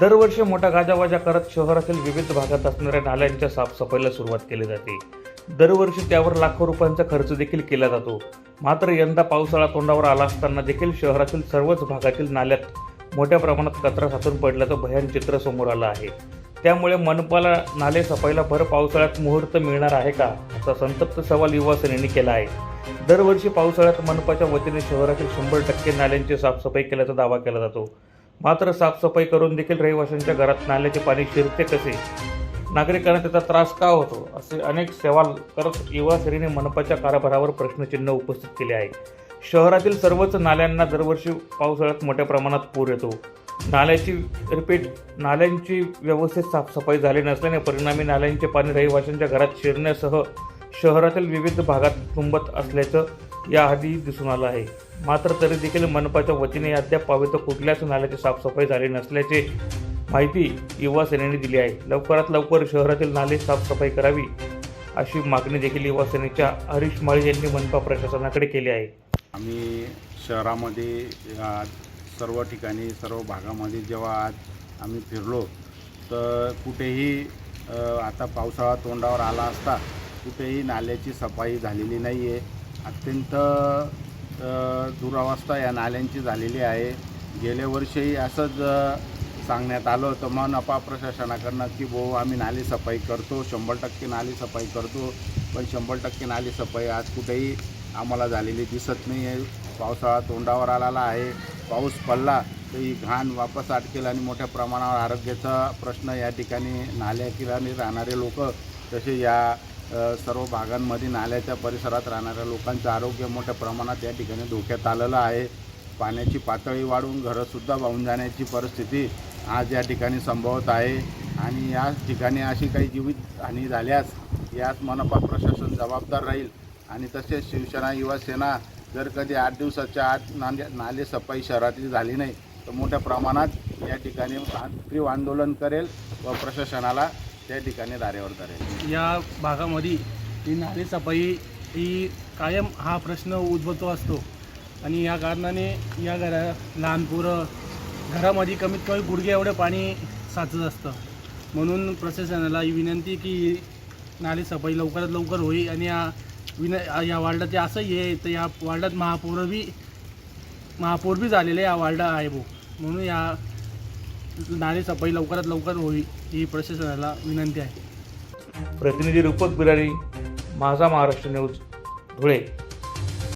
दरवर्षी मोठा गाजावाजा करत शहरातील विविध भागात असणाऱ्या नाल्यांच्या साफसफाईला सुरुवात केली जाते. दरवर्षी त्यावर लाखो रुपयांचा खर्च देखील केला जातो. मात्र यंदा पावसाळा तोंडावर आला असताना देखील शहरातील सर्वच भागातील नाल्यात मोठ्या प्रमाणात कचरा साचून पडल्याचं भयान चित्र समोर आलं आहे. त्यामुळे मनपाला नाले सफाईला भर पावसाळ्यात मुहूर्त मिळणार आहे का असा संतप्त सवाल युवासेनेने केला आहे. दरवर्षी पावसाळ्यात मनपाच्या वतीने शहरातील शंभर टक्के नाल्यांची साफसफाई केल्याचा दावा केला जातो. मात्र साफसफाई करून देखील रहिवाशांच्या घरात नाल्याचे पाणी शिरते कसे? नागरिकांना त्याचा त्रास का होतो? असे अनेक सवाल करत युवा सेनेने मनपाच्या कारभारावर प्रश्नचिन्ह उपस्थित केले आहे. शहरातील सर्वच नाल्यांना दरवर्षी पावसाळ्यात मोठ्या प्रमाणात पूर येतो. नाल्याची रिपीट नाल्यांची व्यवस्थित साफसफाई झाली नसल्याने परिणामी नाल्यांचे पाणी रहिवाशांच्या घरात शिरण्यासह शहरातील विविध भागात तुंबत असल्याचं याआधी दिसून आलं आहे. मात्र तरी देखील मनपाच्या वतीने अद्याप पावित कुठल्याच नाल्याची साफसफाई झाली नसल्याचे माहिती युवा सेनेने दिली आहे. लवकरात लवकर शहरातील नाले साफसफाई करावी अशी मागणी देखील युवा सेनेच्या हरीश माळी यांनी मनपा प्रशासनाकडे केली आहे. आम्ही शहरामध्ये सर्व ठिकाणी सर्व भागामध्ये जेव्हा आज आम्ही फिरलो तर कुठेही आता पावसाळा तोंडावर आला असता कुठेही नाल्याची सफाई झालेली नाही आहे अत्यंत दुरावस्था या नाल्यांची झालेली आहे. गेल्या वर्षीही असंच सांगण्यात आलं होतं मनपा प्रशासनाकडनं की भाऊ आम्ही नाली सफाई करतो शंभर टक्के नाली सफाई करतो पण शंभर टक्के नाली सफाई आज कुठेही आम्हाला झालेली दिसत नाही आहे पावसाळा तोंडावर आलेला आहे. पाऊस पडला तर ही घाण वापस अटकेल आणि मोठ्या प्रमाणावर आरोग्याचा प्रश्न या ठिकाणी नाल्या किराणी राहणारे लोक तसे या सर्व भागांमध्ये नाल्याच्या परिसरात राहणाऱ्या लोकांचं आरोग्य मोठ्या प्रमाणात या ठिकाणी धोक्यात आलेलं आहे. पाण्याची पातळी वाढून घरंसुद्धा वाहून जाण्याची परिस्थिती आज या ठिकाणी संभवत आहे. आणि या ठिकाणी अशी काही जीवित हानी झाल्यास यात मनपा प्रशासन जबाबदार राहील. आणि तसेच शिवसेना युवा सेना जर कधी आठ दिवसाच्या आत नाले नाले सफाई शहरातली झाली नाही तर मोठ्या प्रमाणात या ठिकाणी तीव्र आंदोलन करेल व प्रशासनाला त्या ठिकाणी दारेवर दारे या भागामध्ये ही नाली सफाई ही कायम हा प्रश्न उद्भवतो असतो. आणि या कारणाने या घरा लहान पोरं घरामध्ये कमीत कमी गुडघे एवढं पाणी साचत असतं. म्हणून प्रशासनाला ही विनंती की नाली सफाई लवकरात लवकर होईल आणि या विन या वार्डात असंही आहे तर या वार्डात महापौर बी महापौर बी झालेले या वार्ड आहे भाऊ. म्हणून या नाणे सफाई लवकरात लवकर होईल ही प्रशासनाला विनंती आहे. प्रतिनिधी रूपक बिरारी माझा महाराष्ट्र न्यूज धुळे.